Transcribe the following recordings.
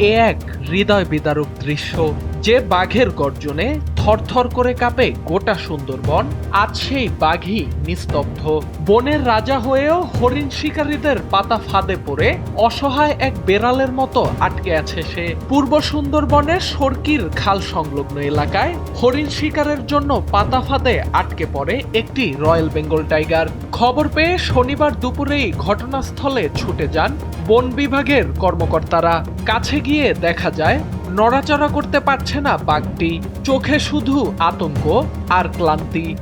এ এক হৃদয় বিদারক দৃশ্য যে বাঘের গর্জনে থরথর করে কাঁপে গোটা সুন্দরবন। আজ সেই বাঘই নিস্তব্ধ। বনের রাজা হয়েও হরিণ শিকারীদের পাতা ফাঁদে পড়ে অসহায় এক বেড়ালের মতো আটকে আছে সে। পূর্ব সুন্দরবনের সরকির খাল সংলগ্ন এলাকায় হরিণ শিকারের জন্য পাতা ফাঁদে আটকে পড়ে একটি রয়্যাল বেঙ্গল টাইগার। খবর পেয়ে শনিবার দুপুরেই ঘটনাস্থলে ছুটে যান বন বিভাগের কর্মকর্তারা। কাছে গিয়ে দেখা যায় নড়াচড়া করতে পারছে না বাঘটি। চোখে শুধু আতঙ্ক আর ক্লান্তি।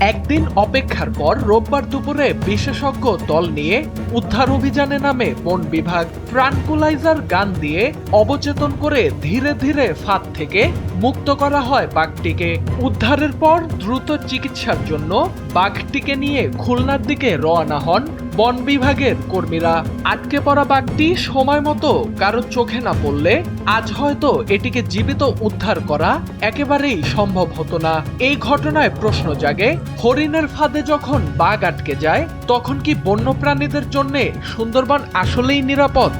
একদিন অপেক্ষার পর রোববার দুপুরে বিশেষজ্ঞ দল নিয়ে উদ্ধার অভিযানে নামে বন বিভাগ ট্রানকুলাইজার গান দিয়ে অবচেতন করে ধীরে ধীরে ফাঁদ থেকে মুক্ত করা হয় বাঘটিকে। উদ্ধারের পর দ্রুত চিকিৎসার জন্য বাঘটিকে নিয়ে খুলনার দিকে রওনা হন বন বিভাগের কর্মীরা আটকে পড়া বাঘটি সময় মতো কারও চোখে না পড়লে আজ হয়তো এটিকে জীবিত উদ্ধার করা একেবারেই সম্ভব হতো না। এই ঘটনায় প্রশ্ন জাগে, হরিণের ফাঁদে যখন বাঘ আটকে যায়, তখন কি বন্যপ্রাণীদের জন্যে সুন্দরবন আসলেই নিরাপদ?